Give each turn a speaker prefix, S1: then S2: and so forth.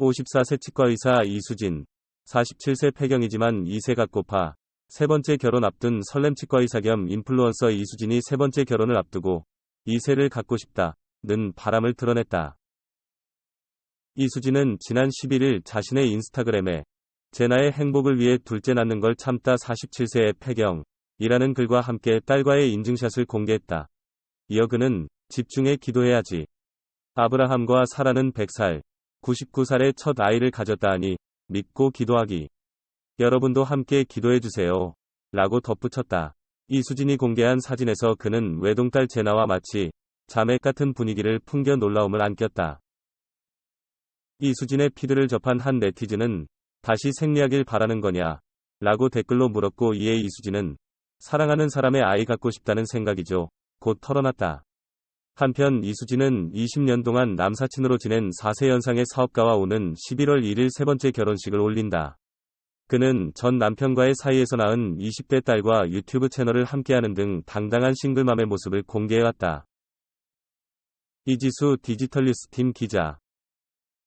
S1: 54세 치과의사 이수진, 47세 폐경이지만 2세가 꼽아 세 번째 결혼 앞둔 설렘 치과의사 겸 인플루언서 이수진이 세 번째 결혼을 앞두고 2세를 갖고 싶다 는 바람을 드러냈다. 이수진은 지난 11일 자신의 인스타그램에 제 나의 행복을 위해 둘째 낳는 걸 참다 47세의 폐경 이라는 글과 함께 딸과의 인증샷을 공개했다. 이어 그는 집중해 기도해야지. 아브라함과 사라는 100살, 99살의 첫 아이를 가졌다 하니 믿고 기도하기. 여러분도 함께 기도해 주세요. 라고 덧붙였다. 이수진이 공개한 사진에서 그는 외동딸 제나와 마치 자매 같은 분위기를 풍겨 놀라움을 안겼다. 이수진의 피드를 접한 한 네티즌은 다시 생리하길 바라는 거냐? 라고 댓글로 물었고 이에 이수진은 사랑하는 사람의 아이 갖고 싶다는 생각이죠. 곧 털어놨다. 한편 이수진은 20년 동안 남사친으로 지낸 4세 연상의 사업가와 오는 11월 1일 세 번째 결혼식을 올린다. 그는 전 남편과의 사이에서 낳은 20대 딸과 유튜브 채널을 함께하는 등 당당한 싱글맘의 모습을 공개해왔다. 이지수 디지털 뉴스 팀 기자